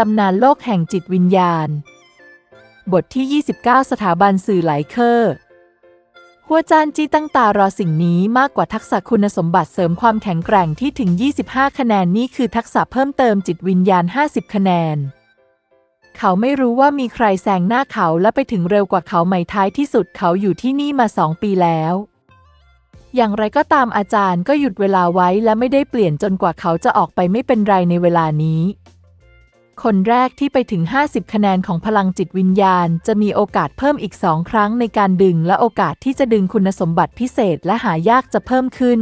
ตำนานโลกแห่งจิตวิญญาณ บทที่ 29 สถาบันสื่อไหลเคอร์หัวจานจี้ตั้งตารอสิ่งนี้มากกว่าทักษะคุณสมบัติเสริมความแข็งแกร่งที่ถึง 25 คะแนนนี่คือทักษะเพิ่มเติมจิตวิญญาณ 50 คะแนน เขาไม่รู้ว่ามีใครแซงหน้าเขาและไปถึงเร็วกว่าเขาไหมท้ายที่สุดเขาอยู่ที่นี่มาสองปีแล้วอย่างไรก็ตามอาจารย์ก็หยุดเวลาไว้และไม่ได้เปลี่ยนจนกว่าเขาจะออกไปไม่เป็นไรในเวลานี้ คนแรกที่ไปถึง 50 คะแนนของพลังจิตวิญญาณ จะมีโอกาสเพิ่มอีกสองครั้งในการดึงและโอกาสที่จะดึงคุณสมบัติพิเศษและหายากจะเพิ่มขึ้น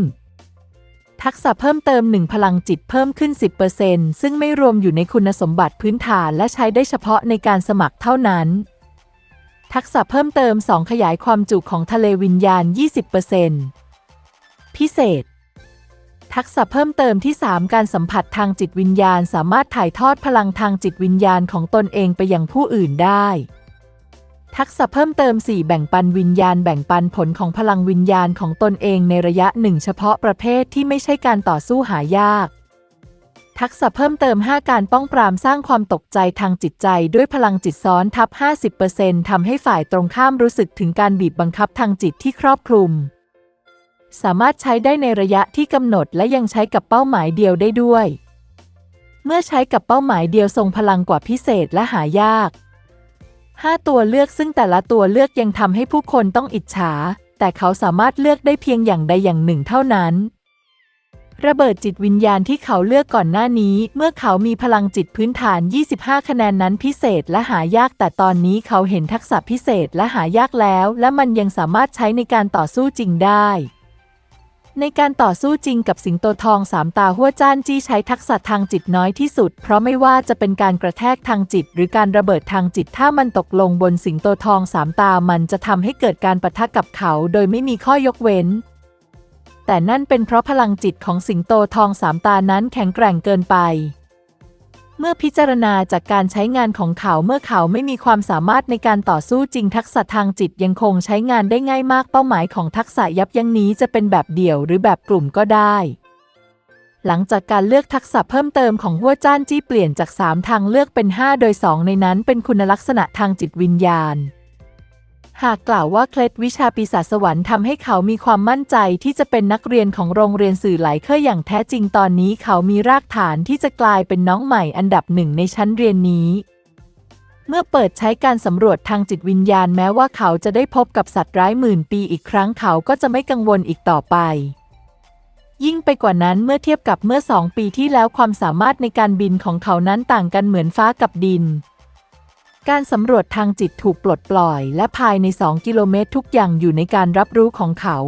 ทักษะเพิ่มเติม 1 พลังจิตเพิ่มขึ้น 10%ซึ่งไม่รวมอยู่ในคุณสมบัติพื้นฐานและใช้ได้เฉพาะในการสมัครเท่านั้น ทักษะเพิ่มเติม 2 ขยายความจุของทะเลวิญญาณ 20%พิเศษ ทักษะเพิ่มเติมที่ 3 การสัมผัสทางจิตวิญญาณ สามารถถ่ายทอดพลังทางจิตวิญญาณของตนเองไปยังผู้อื่นได้ ทักษะเพิ่มเติม 4 แบ่งปันวิญญาณ แบ่งปันผลของพลังวิญญาณของตนเองในระยะหนึ่งเฉพาะประเภทที่ไม่ใช่การต่อสู้หายาก ทักษะเพิ่มเติม 5 การป้องปรามสร้างความตกใจทางจิตใจ ด้วยพลังจิตซ้อนทับ 50%ทำให้ฝ่ายตรงข้ามรู้สึกถึงการบีบบังคับทางจิตที่ครอบคลุม สามารถใช้ได้ในระยะที่กำหนดและยังใช้กับเป้าหมายเดียวได้ด้วย เมื่อใช้กับเป้าหมายเดียวทรงพลังกว่าพิเศษและหายาก 5 ตัวเลือกซึ่งแต่ละตัวเลือกยังทำให้ผู้คนต้องอิจฉา แต่เขาสามารถเลือกได้เพียงอย่างใดอย่างหนึ่งเท่านั้น ระเบิดจิตวิญญาณที่เขาเลือกก่อนหน้านี้ เมื่อเขามีพลังจิตพื้นฐาน 25 คะแนนนั้นพิเศษและหายาก แต่ตอนนี้เขาเห็นทักษะพิเศษและหายากแล้ว และมันยังสามารถใช้ในการต่อสู้จริงได้ ในการต่อสู้จริงกับสิงโตทองสามตาหัวจ้านจี้ใช้ทักษะทางจิตน้อยที่สุด เพราะไม่ว่าจะเป็นการกระแทกทางจิต หรือการระเบิดทางจิตถ้ามันตกลงบนสิงโตทองสามตามันจะทำให้เกิดการปะทะกับเขา โดยไม่มีข้อยกเว้น แต่นั่นเป็นเพราะพลังจิตของสิงโตทองสามตานั้นแข็งแกร่งเกินไป เมื่อพิจารณาจากการใช้งานของเขาเมื่อเขาไม่มีความสามารถในการต่อสู้จริงทักษะทางจิตยังคงใช้งานได้ง่ายมากเป้าหมายของทักษะยับยั้งนี้จะเป็นแบบเดี่ยวหรือแบบกลุ่มก็ได้ หลังจากการเลือกทักษะเพิ่มเติมของหัวจ้านจี้เปลี่ยนจาก 3 ทางเลือกเป็น 5 โดย 2 ในนั้นเป็นคุณลักษณะทางจิตวิญญาณ หากกล่าวว่าเคล็ดวิชาปีศาจสวรรค์ทำให้เขามีความมั่นใจที่จะเป็นนักเรียนของโรงเรียนสื่อไหลเคออย่างแท้จริงตอนนี้เขามีรากฐานที่จะกลายเป็นน้องใหม่อันดับหนึ่งในชั้นเรียนนี้ เมื่อเปิดใช้การสำรวจทางจิตวิญญาณแม้ว่าเขาจะได้พบกับสัตว์ร้ายหมื่นปีอีกครั้งเขาก็จะไม่กังวลอีกต่อไป ยิ่งไปกว่านั้นเมื่อเทียบกับเมื่อสองปีที่แล้วความสามารถในการบินของเขานั้นต่างกันเหมือนฟ้ากับดิน การสำรวจทางจิตถูกปลดปล่อย และภายใน 2 กิโลเมตรทุกอย่างอยู่ในการรับรู้ของเขา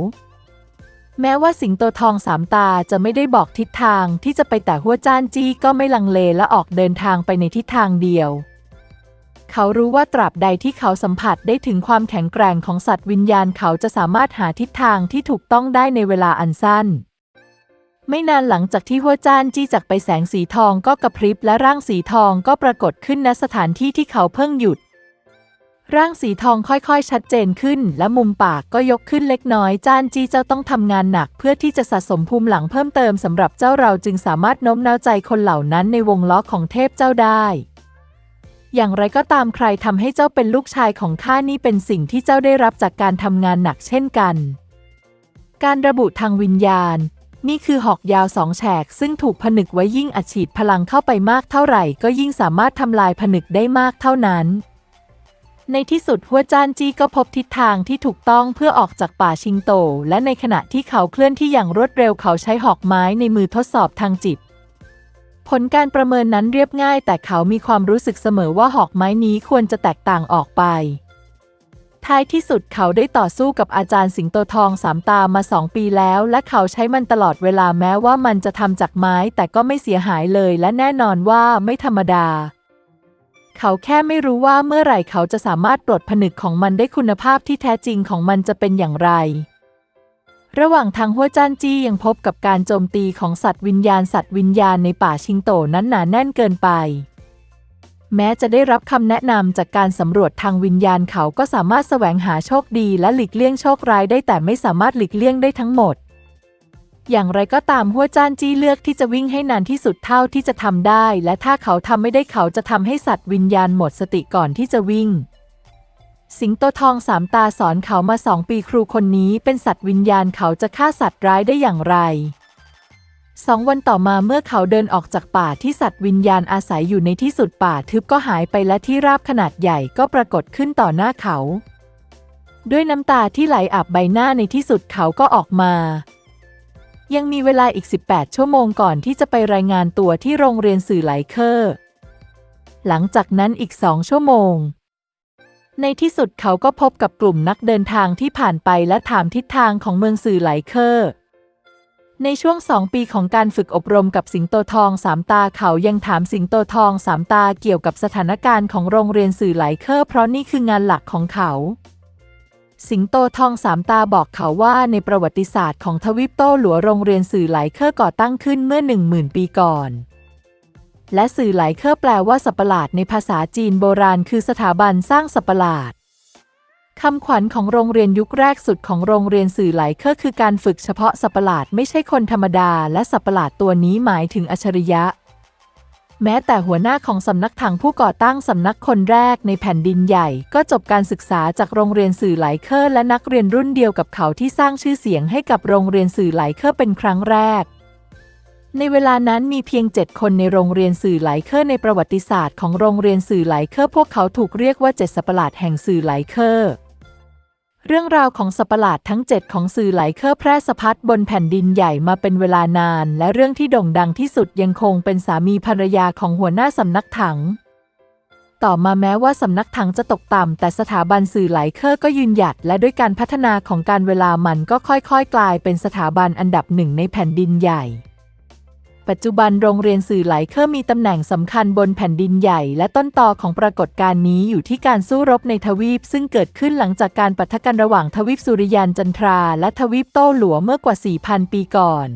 แม้ว่าสิงโตทองสามตาจะไม่ได้บอกทิศทางที่จะไปแต่หัวจ้านจี้ก็ไม่ลังเลและออกเดินทางไปในทิศทางเดียว เขารู้ว่าตราบใดที่เขาสัมผัสได้ถึงความแข็งแกร่งของสัตว์วิญญาณเขาจะสามารถหาทิศทางที่ถูกต้องได้ในเวลาอันสั้น ไม่นานหลังจากที่หัวจ้านจี้จากไปแสงสีทองก็กระพริบและร่างสีทองก็ปรากฏขึ้นณสถานที่ที่เขาเพิ่งหยุด ร่างสีทองค่อยๆ ชัดเจนขึ้น และมุมปากก็ยกขึ้นเล็กน้อยจ้านจี้เจ้าต้องทำงานหนัก เพื่อที่จะสะสมภูมิหลังเพิ่มเติมสำหรับเจ้าเราจึงสามารถโน้มน้าวใจคนเหล่านั้นในวงล้อของเทพเจ้าได้อย่างไรก็ตามใครทำให้เจ้าเป็นลูกชายของข้านี่เป็นสิ่งที่เจ้าได้รับจากการทำงานหนักเช่นกัน การระบุทางวิญญาณ นี่คือหอกยาวสองแฉก ซึ่งถูกผนึกไว้ยิ่งอัดฉีดพลังเข้าไปมากเท่าไหร่ ก็ยิ่งสามารถทำลายผนึกได้มากเท่านั้น ในที่สุดหัวจานจี้ก็พบทิศทางที่ถูกต้องเพื่อออกจากป่าชิงโต และในขณะที่เขาเคลื่อนที่อย่างรวดเร็วเขาใช้หอกไม้ในมือทดสอบทางจิตผลการประเมินนั้นเรียบง่ายแต่เขามีความรู้สึกเสมอว่าหอกไม้นี้ควรจะแตกต่างออกไป ท้ายที่สุดเขาได้ต่อสู้กับอาจารย์สิงโตทองสามตามาสองปีแล้ว และเขาใช้มันตลอดเวลาแม้ว่ามันจะทำจากไม้แต่ก็ไม่เสียหายเลยและแน่นอนว่าไม่ธรรมดา เขาแค่ไม่รู้ว่าเมื่อไหร่เขาจะสามารถปลดผนึกของมันได้คุณภาพที่แท้จริงของมันจะเป็นอย่างไร ระหว่างทางหัวจ้านจี้ยังพบกับการโจมตีของสัตว์วิญญาณสัตว์วิญญาณในป่าชิงโตนั้นหนาแน่นเกินไป แม้จะได้รับคำแนะนำจากการสำรวจทางวิญญาณเขาก็สามารถแสวงหาโชคดีและหลีกเลี่ยงโชคร้ายได้แต่ไม่สามารถหลีกเลี่ยงได้ทั้งหมด อย่างไรก็ตามหัวจ้านจี้เลือกที่จะวิ่งให้นานที่สุดเท่าที่จะทำได้ และถ้าเขาทำไม่ได้เขาจะทำให้สัตว์วิญญาณหมดสติก่อนที่จะวิ่ง สิงโตทองสามตาสอนเขามาสองปีครูคนนี้เป็นสัตว์วิญญาณเขาจะฆ่าสัตว์ร้ายได้อย่างไร สองวันต่อมาเมื่อเขาเดินออกจากป่าที่สัตว์วิญญาณอาศัยอยู่ในที่สุดป่าทึบก็หายไปและที่ราบขนาดใหญ่ก็ปรากฏขึ้นต่อหน้าเขา ด้วยน้ำตาที่ไหลอาบใบหน้าในที่สุดเขาก็ออกมา ยังมีเวลาอีก 18 ชั่วโมงก่อนที่จะไปรายงานตัวที่โรงเรียนสื่อไหลเคอร์หลังจากนั้นอีกสองชั่วโมง ในที่สุดเขาก็พบกับกลุ่มนักเดินทางที่ผ่านไปและถามทิศทางของเมืองสื่อไหลเคอร์ ในช่วงสองปีของการฝึกอบรมกับสิงโตทองสามตาเขายังถามสิงโตทองสามตาเกี่ยวกับสถานการณ์ของโรงเรียนสื่อไหลเคอร์เพราะนี่คืองานหลักของเขา สิงโตทองสามตาบอกเขาว่าในประวัติศาสตร์ของทวีปโต้หลัวโรงเรียนสื่อไหลเคอร์ก่อตั้งขึ้นเมื่อ 10,000 ปีก่อนและสื่อไหลเคอร์แปลว่าสัตว์ปหลาดในภาษาจีนโบราณคือสถาบันสร้างสัตว์ปหลาด คำขวัญของโรงเรียนยุคแรกสุดของโรงเรียนสื่อไหลเคอร์คือการฝึกเฉพาะสัประหลาดไม่ใช่คนธรรมดา และสัประหลาดตัวนี้หมายถึงอัจฉริยะ แม้แต่หัวหน้าของสำนักถังผู้ก่อตั้งสำนักคนแรกในแผ่นดินใหญ่ ก็จบการศึกษาจากโรงเรียนสื่อไหลเคอร์และนักเรียนรุ่นเดียวกับเขาที่สร้างชื่อเสียงให้กับโรงเรียนสื่อไหลเคอร์เป็นครั้งแรกในเวลานั้นมีเพียงเจ็ดคนในโรงเรียนสื่อไหลเคอร์ในประวัติศาสตร์ของโรงเรียนสื่อไหลเคอร์พวกเขาถูกเรียกว่าเจ็ดสัประหลาดแห่งสื่อไหลเคอร์ เรื่องราวของสัตว์ประหลาดทั้ง 7 ของสื่อไหลเคอร์แพร่สะพัดบนแผ่นดินใหญ่มาเป็นเวลานาน และเรื่องที่โด่งดังที่สุดยังคงเป็นสามีภรรยาของหัวหน้าสำนักถัง ต่อมาแม้ว่าสำนักถังจะตกต่ำ แต่สถาบันสื่อไหลเคอร์ก็ยืนหยัด และด้วยการพัฒนาของการเวลามันก็ค่อยๆ กลายเป็นสถาบันอันดับหนึ่งในแผ่นดินใหญ่ ปัจจุบันโรงเรียนสื่อไหลเคอร์มีตำแหน่งสำคัญบนแผ่นดินใหญ่ และต้นตอของปรากฏการณ์นี้อยู่ที่การสู้รบในทวีป ซึ่งเกิดขึ้นหลังจากการปะทะกันระหว่างทวีปสุริยันจันทรา และทวีปโต้หลัวเมื่อกว่า 4,000 ปีก่อน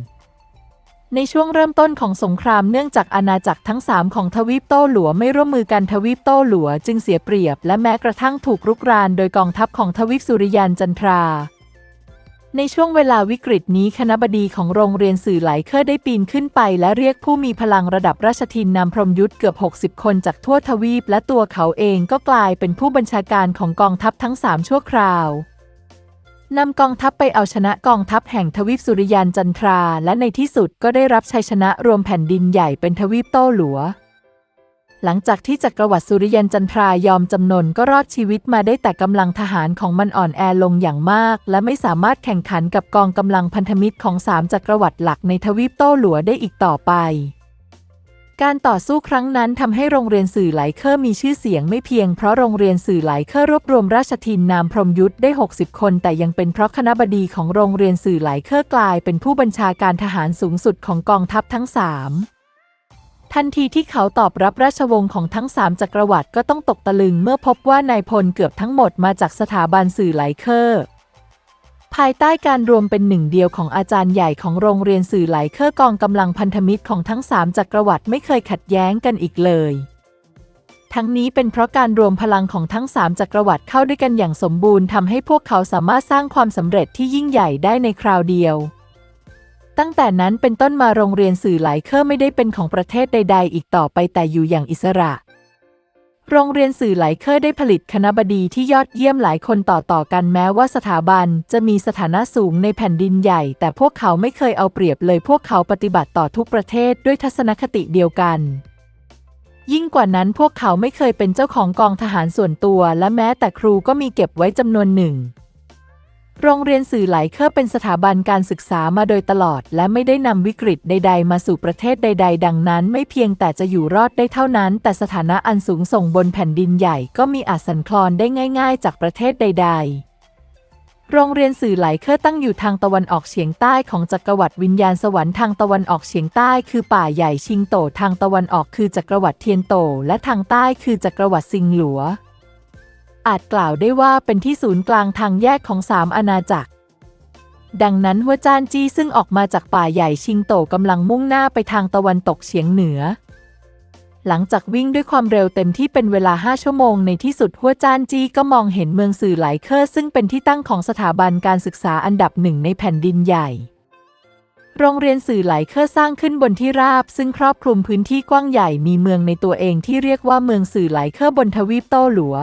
ในช่วงเริ่มต้นของสงครามเนื่องจากอาณาจักรทั้ง 3 ของทวีปโต้หลัวไม่ร่วมมือกันทวีปโต้หลัวจึงเสียเปรียบ และแม้กระทั่งถูกรุกรานโดยกองทัพของทวีปสุริยันจันทรา ในช่วงเวลาวิกฤตนี้คณบดีของโรงเรียนสื่อไหลเคอได้ปีนขึ้นไป และเรียกผู้มีพลังระดับราชทินนำพรมยุทธ์เกือบ 60 คนจากทั่วทวีป และตัวเขาเองก็กลายเป็นผู้บัญชาการของกองทัพทั้ง 3 ชั่วคราวนำกองทัพไปเอาชนะกองทัพแห่งทวีปสุริยันจันทรา และในที่สุดก็ได้รับชัยชนะรวมแผ่นดินใหญ่เป็นทวีปโต้หลัว หลังจากที่จักรวรรดิสุริยันจันทรายอมจำนนก็รอดชีวิตมาได้แต่กำลังทหารของมันอ่อนแอลงอย่างมาก และไม่สามารถแข่งขันกับกองกำลังพันธมิตรของสามจักรวรรดิหลักในทวีปโต้หลัวได้อีกต่อไป การต่อสู้ครั้งนั้นทำให้โรงเรียนสื่อไหลเคอร์มีชื่อเสียงไม่เพียงเพราะโรงเรียนสื่อไหลเคอร์รวบรวมราชทินนามพรมยุทธ์ได้ 60 คน แต่ยังเป็นเพราะคณะบดีของโรงเรียนสื่อไหลเคอร์กลาย เป็นผู้บัญชาการทหารสูงสุดของกองทัพทั้งสาม ทันทีที่เขาตอบรับราชวงศ์ของทั้งสามจักรวรรดิก็ต้องตกตะลึงเมื่อพบว่านายพลเกือบทั้งหมดมาจากสถาบันสื่อไหลเคอร์ภายใต้การรวมเป็นหนึ่งเดียวของอาจารย์ใหญ่ของโรงเรียนสื่อไหลเคอร์กองกำลังพันธมิตรของทั้งสามจักรวรรดิไม่เคยขัดแย้งกันอีกเลย ทั้งนี้เป็นเพราะการรวมพลังของทั้งสามจักรวรรดิเข้าด้วยกันอย่างสมบูรณ์ทำให้พวกเขาสามารถสร้างความสำเร็จที่ยิ่งใหญ่ได้ในคราวเดียว ตั้งแต่นั้นเป็นต้นมาโรงเรียนสื่อหลายเคอร์ไม่ได้เป็นของประเทศใด ๆ อีกต่อไปแต่อยู่อย่างอิสระ โรงเรียนสื่อหลายเคอร์ได้ผลิตคณบดีที่ยอดเยี่ยมหลายคนต่อๆกันแม้ว่าสถาบันจะมีสถานะสูงในแผ่นดินใหญ่ แต่พวกเขาไม่เคยเอาเปรียบเลยพวกเขาปฏิบัติต่อทุกประเทศด้วยทัศนคติเดียวกันยิ่งกว่านั้นพวกเขาไม่เคยเป็นเจ้าของกองทหารส่วนตัว และแม้แต่ครูก็มีเก็บไว้จำนวนหนึ่ง โรงเรียนสื่อไหลเคอร์เป็นสถาบันการศึกษามาโดยตลอด และไม่ได้นำวิกฤตใด ๆ มาสู่ประเทศใด ๆ ดังนั้น ไม่เพียงแต่จะอยู่รอดได้เท่านั้น แต่สถานะอันสูงส่งบนแผ่นดินใหญ่ ก็มีอาจสันคลอนได้ง่าย ๆ จากประเทศใด ๆโรงเรียนสื่อไหลเคอร์ตั้งอยู่ทางตะวันออกเฉียงใต้ของจักรวรรดิวิญญาณสวรรค์ทางตะวันออกเฉียงใต้คือป่าใหญ่ชิงโต ทางตะวันออกคือจักรวรรดิเทียนโต และทางใต้คือจักรวรรดิซิงหลัว อาจกล่าวได้ว่าเป็นที่ศูนย์กลางทางแยกของสามอาณาจักร ดังนั้นหัวจานจี้ซึ่งออกมาจากป่าใหญ่ชิงโตกำลังมุ่งหน้าไปทางตะวันตกเฉียงเหนือ หลังจากวิ่งด้วยความเร็วเต็มที่เป็นเวลา 5 ชั่วโมงในที่สุดหัวจานจี้ก็มองเห็นเมืองสื่อไหลเคอร์ซึ่งเป็นที่ตั้งของสถาบันการศึกษาอันดับหนึ่งในแผ่นดินใหญ่โรงเรียนสื่อไหลเคอร์สร้างขึ้นบนที่ราบ ซึ่งครอบคลุมพื้นที่กว้างใหญ่มีเมืองในตัวเองที่เรียกว่าเมืองสื่อไหลเคอร์บนทวีปโตหลัว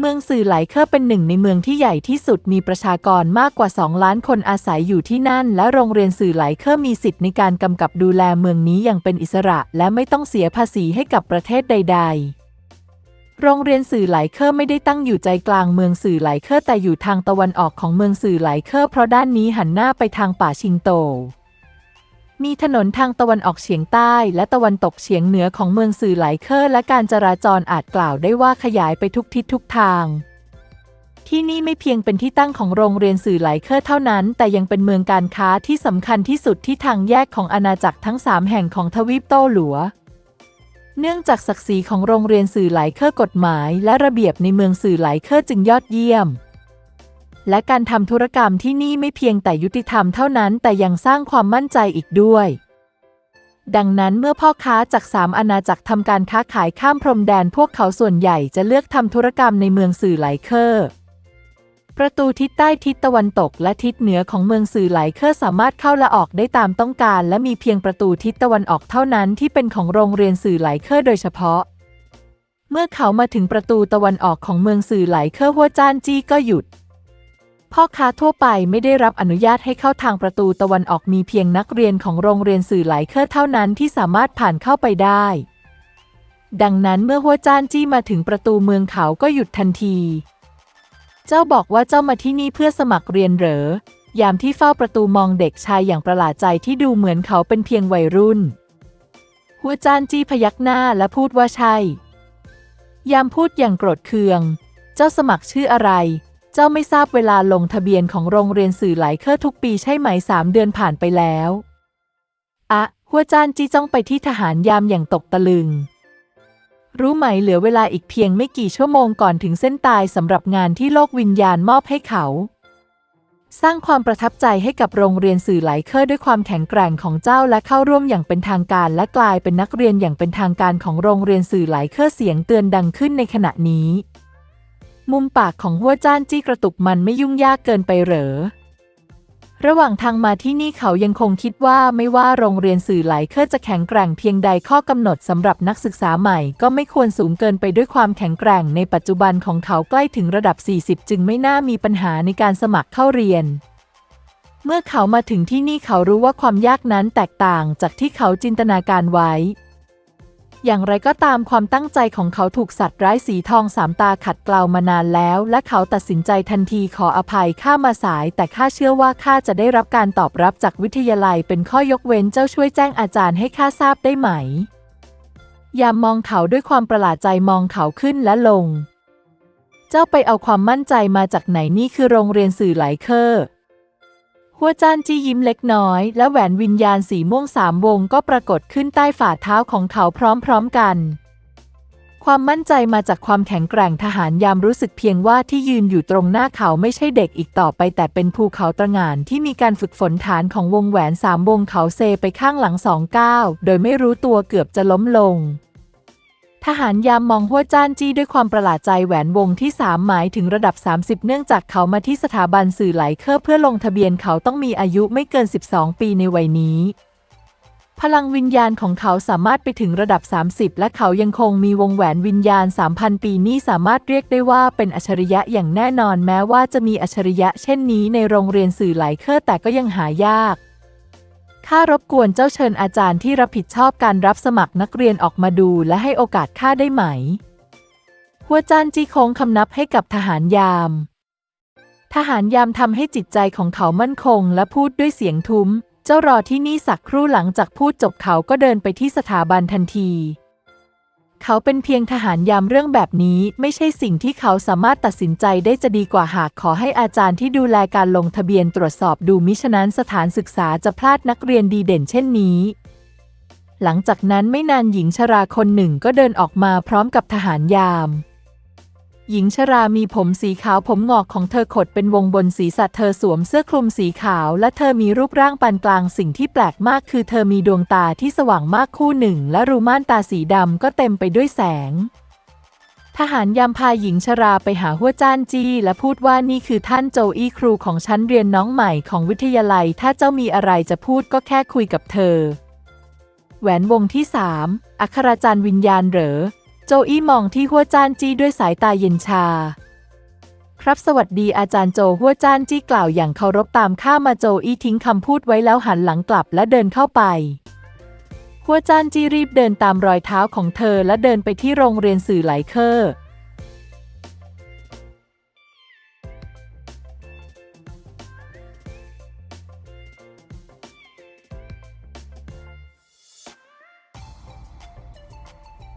เมืองสื่อไหลเคอร์เป็นหนึ่งในเมืองที่ใหญ่ที่สุดมีประชากรมากกว่า 2 ล้านคนอาศัยอยู่ที่นั่น และโรงเรียนสื่อไหลเคอร์มีสิทธิ์ในการกำกับดูแลเมืองนี้อย่างเป็นอิสระ และไม่ต้องเสียภาษีให้กับประเทศใด ๆโรงเรียนสื่อไหลเคอร์ไม่ได้ตั้งอยู่ใจกลางเมืองสื่อไหลเคอร์แต่อยู่ทางตะวันออกของเมืองสื่อไหลเคอร์เพราะด้านนี้หันหน้าไปทางป่าชิงโต มีถนนทางตะวันออกเฉียงใต้และตะวันตกเฉียงเหนือของเมืองสื่อไหลเคอร์และการจราจรอาจกล่าวได้ว่าขยายไปทุกทิศทุกทาง ที่นี่ไม่เพียงเป็นที่ตั้งของโรงเรียนสื่อไหลเคอร์เท่านั้น แต่ยังเป็นเมืองการค้าที่สำคัญที่สุดที่ทางแยกของอาณาจักรทั้งสามแห่งของทวีปโต้หลัว เนื่องจากศักดิ์ศรีของโรงเรียนสื่อไหลเคอร์กฎหมาย และระเบียบในเมืองสื่อไหลเคอร์จึงยอดเยี่ยม และการทำธุรกรรมที่นี่ไม่เพียงแต่ยุติธรรมเท่านั้น แต่ยังสร้างความมั่นใจอีกด้วย ดังนั้นเมื่อพ่อค้าจากสามอาณาจักรทำการค้าขายข้ามพรมแดนพวกเขาส่วนใหญ่จะเลือกทำธุรกรรมในเมืองสื่อไหลเคอร์ประตูทิศใต้ทิศตะวันตกและทิศเหนือของเมืองสื่อไหลเคอร์สามารถเข้าและออกได้ตามต้องการ และมีเพียงประตูทิศตะวันออกเท่านั้นที่เป็นของโรงเรียนสื่อไหลเคอร์โดยเฉพาะ เมื่อเขามาถึงประตูตะวันออกของเมืองสื่อไหลเคอร์หัวจ้านจี้ก็หยุด พ่อค้าทั่วไปไม่ได้รับอนุญาตให้เข้าทางประตูตะวันออกมีเพียงนักเรียนของโรงเรียนสื่อหลายเคอร์เท่านั้นที่สามารถผ่านเข้าไปได้ ดังนั้นเมื่อหัวจ้านจี้มาถึงประตูเมืองเขาก็หยุดทันที เจ้าบอกว่าเจ้ามาที่นี่เพื่อสมัครเรียนเหรอ ยามที่เฝ้าประตูมองเด็กชายอย่างประหลาดใจที่ดูเหมือนเขาเป็นเพียงวัยรุ่น หัวจานจี้พยักหน้าและพูดว่าใช่ ยามพูดอย่างโกรธเคือง เจ้าสมัครชื่ออะไร เจ้าไม่ทราบเวลาลงทะเบียนของโรงเรียนสื่อหลายเคอร์ทุกปีใช่ไหมสามเดือนผ่านไปแล้ว อะ หัวจานจี้จ้องไปที่ทหารยามอย่างตกตะลึง รู้ไหมเหลือเวลาอีกเพียงไม่กี่ชั่วโมงก่อนถึงเส้นตายสำหรับงานที่โลกวิญญาณมอบให้เขา สร้างความประทับใจให้กับโรงเรียนสื่อหลายเคอร์ด้วยความแข็งแกร่งของเจ้าและเข้าร่วมอย่างเป็นทางการ และกลายเป็นนักเรียนอย่างเป็นทางการของโรงเรียนสื่อหลายเคอร์เสียงเตือนดังขึ้นในขณะนี้ มุมปากของหัวจ้านจี้กระตุกมันไม่ยุ่งยากเกินไปเหรอ ระหว่างทางมาที่นี่เขายังคงคิดว่าไม่ว่าโรงเรียนสื่อไหลเคอร์จะแข็งแกร่งเพียงใดข้อกำหนดสำหรับนักศึกษาใหม่ ก็ไม่ควรสูงเกินไปด้วยความแข็งแกร่งในปัจจุบันของเขาใกล้ถึงระดับ 40 จึงไม่น่ามีปัญหาในการสมัครเข้าเรียนเมื่อเขามาถึงที่นี่เขารู้ว่าความยากนั้นแตกต่างจากที่เขาจินตนาการไว้ อย่างไรก็ตามความตั้งใจของเขาถูกสัตว์ร้ายสีทองสามตาขัดเกลามานานแล้ว และเขาตัดสินใจทันทีขออภัยข้ามาสาย แต่ข้าเชื่อว่าข้าจะได้รับการตอบรับจากวิทยาลัยเป็นข้อยกเว้นเจ้าช่วยแจ้งอาจารย์ให้ข้าทราบได้ไหม ยามมองเขาด้วยความประหลาดใจมองเขาขึ้นและลง เจ้าไปเอาความมั่นใจมาจากไหนนี่คือโรงเรียนสื่อไหลเคอร์ หัวจานจี้ยิ้มเล็กน้อย และแหวนวิญญาณสีม่วงสามวงก็ปรากฏขึ้นใต้ฝ่าเท้าของเขาพร้อมๆกัน ความมั่นใจมาจากความแข็งแกร่งทหารยามรู้สึกเพียงว่าที่ยืนอยู่ตรงหน้าเขาไม่ใช่เด็กอีกต่อไป แต่เป็นภูเขาตระหง่านที่มีการฝึกฝนฐานของวงแหวนสามวงเขาเซไปข้างหลังสองก้าวโดยไม่รู้ตัวเกือบจะล้มลง ทหารยามมองหัวจ้านจี้ด้วยความประหลาดใจแหวนวงที่ 3 หมายถึงระดับ 30 เนื่องจากเขามาที่สถาบันสื่อไหลเคอร์เพื่อลงทะเบียนเขาต้องมีอายุไม่เกิน 12 ปีในวัยนี้ พลังวิญญาณของเขาสามารถไปถึงระดับ 30 และเขายังคงมีวงแหวนวิญญาณ 3,000 ปีนี่สามารถเรียกได้ว่าเป็นอัจฉริยะอย่างแน่นอนแม้ว่าจะมีอัจฉริยะเช่นนี้ในโรงเรียนสื่อไหลเคอร์แต่ก็ยังหายาก ข้ารบกวนเจ้าเชิญอาจารย์ที่รับผิดชอบการรับสมัครนักเรียนออกมาดูและให้โอกาสข้าได้ไหม หัวจานจี้คงคำนับให้กับทหารยาม ทหารยามทำให้จิตใจของเขามั่นคงและพูดด้วยเสียงทุ้ม เจ้ารอที่นี่สักครู่หลังจากพูดจบเขาก็เดินไปที่สถาบันทันที เขาเป็นเพียงทหารยามเรื่องแบบนี้ ไม่ใช่สิ่งที่เขาสามารถตัดสินใจได้จะดีกว่าหากขอให้อาจารย์ที่ดูแลการลงทะเบียนตรวจสอบดูมิฉะนั้นสถานศึกษาจะพลาดนักเรียนดีเด่นเช่นนี้ หลังจากนั้นไม่นานหญิงชราคนหนึ่งก็เดินออกมาพร้อมกับทหารยาม หญิงชรามีผมสีขาวผมงอกของเธอขดเป็นวงบนศีรษะเธอสวมเสื้อคลุมสีขาว และเธอมีรูปร่างปานกลางสิ่งที่แปลกมากคือเธอมีดวงตาที่สว่างมากคู่หนึ่ง และรูม่านตาสีดำก็เต็มไปด้วยแสง ทหารยามพาหญิงชราไปหาหัวจ้านจี้ และพูดว่านี่คือท่านโจอี้ครูของฉันเรียนน้องใหม่ของวิทยาลัย ถ้าเจ้ามีอะไรจะพูดก็แค่คุยกับเธอ แหวนวงที่สามอัคราจารย์วิญญาณเหรอ โจอี้มองที่หัวจ้านจี้ด้วยสายตาเย็นชา ครับสวัสดีอาจารย์โจหัวจ้านจี้กล่าวอย่างเคารพตามข้ามาโจอี้ทิ้งคำพูดไว้แล้วหันหลังกลับและเดินเข้าไปหัวจานจีรีบเดินตามรอยเท้าของเธอและเดินไปที่โรงเรียนสื่อไหลเคอร์